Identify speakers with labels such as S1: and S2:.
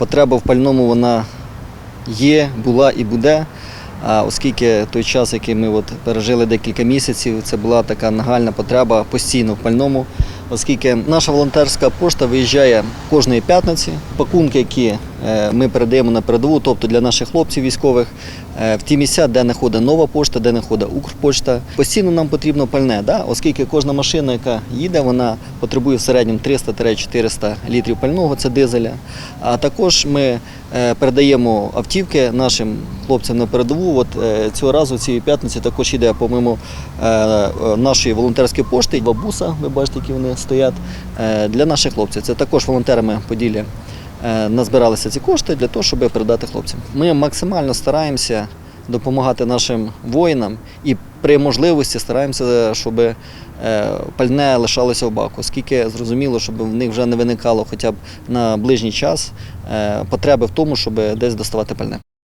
S1: Потреба в пальному вона є, була і буде. А оскільки той час, який ми от пережили декілька місяців, це була така нагальна потреба постійно в пальному, оскільки наша волонтерська пошта виїжджає кожної п'ятниці. Пакунки, які ми передаємо на передову, тобто для наших хлопців військових, е, в ті місця, де не ходить нова пошта, де не ходить Укрпошта. Постійно нам потрібно пальне, да? оскільки кожна машина, яка їде, вона потребує в середньому 300-400 літрів пального, це дизеля. А також ми е, передаємо автівки нашим хлопцям на передову. От е, цього разу, цієї п'ятниці, також йде помимо е, е, нашої волонтерської пошти, два буса, ви бачите, які вони стоять е, для наших хлопців. Це також волонтерами Поділля е, назбиралися ці кошти для того, щоб передати хлопцям. Ми максимально стараємося допомагати нашим воїнам і при можливості стараємося, щоб е, пальне лишалося в баку, оскільки зрозуміло, щоб в них вже не виникало хоча б на ближній час е, потреби в тому, щоб десь доставати пальне.